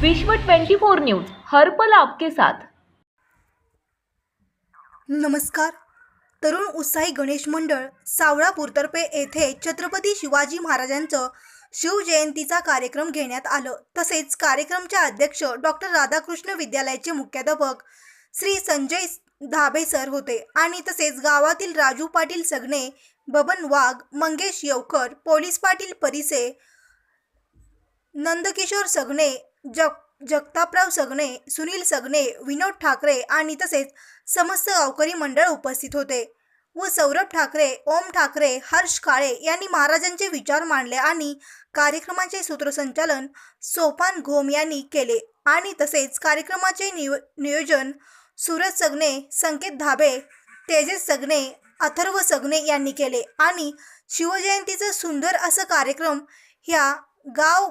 विश्व 24 न्यूज हर्पल आपके साथ. नमस्कार. तरुण उत्साही गणेश मंडळ सावळापूरतर्फे येथे छत्रपती शिवाजी महाराजांचं शिवजयंतीचा कार्यक्रम घेण्यात आलं. तसेच कार्यक्रमचे अध्यक्ष डॉक्टर राधाकृष्ण विद्यालयाचे मुख्याध्यापक श्री संजय धाबे सर होते. आणि तसेच गावातील राजू पाटील सगणे बबन वाघ मंगेश येवकर पोलीस पाटील परिसे नंदकिशोर सगणे जग जगतापराव सगणे सुनील सगणे विनोद ठाकरे आणि तसेच समस्त गावकरी मंडळ उपस्थित होते व सौरभ ठाकरे ओम ठाकरे हर्ष काळे यांनी महाराजांचे विचार मांडले आणि कार्यक्रमाचे सूत्रसंचालन सोपान घोम यांनी केले आणि तसेच कार्यक्रमाचे नियो नियोजन सूरज सगणे संकेत धाबे तेजस सगणे अथर्व सगणे यांनी केले आणि शिवजयंतीचं सुंदर असं कार्यक्रम ह्या गाव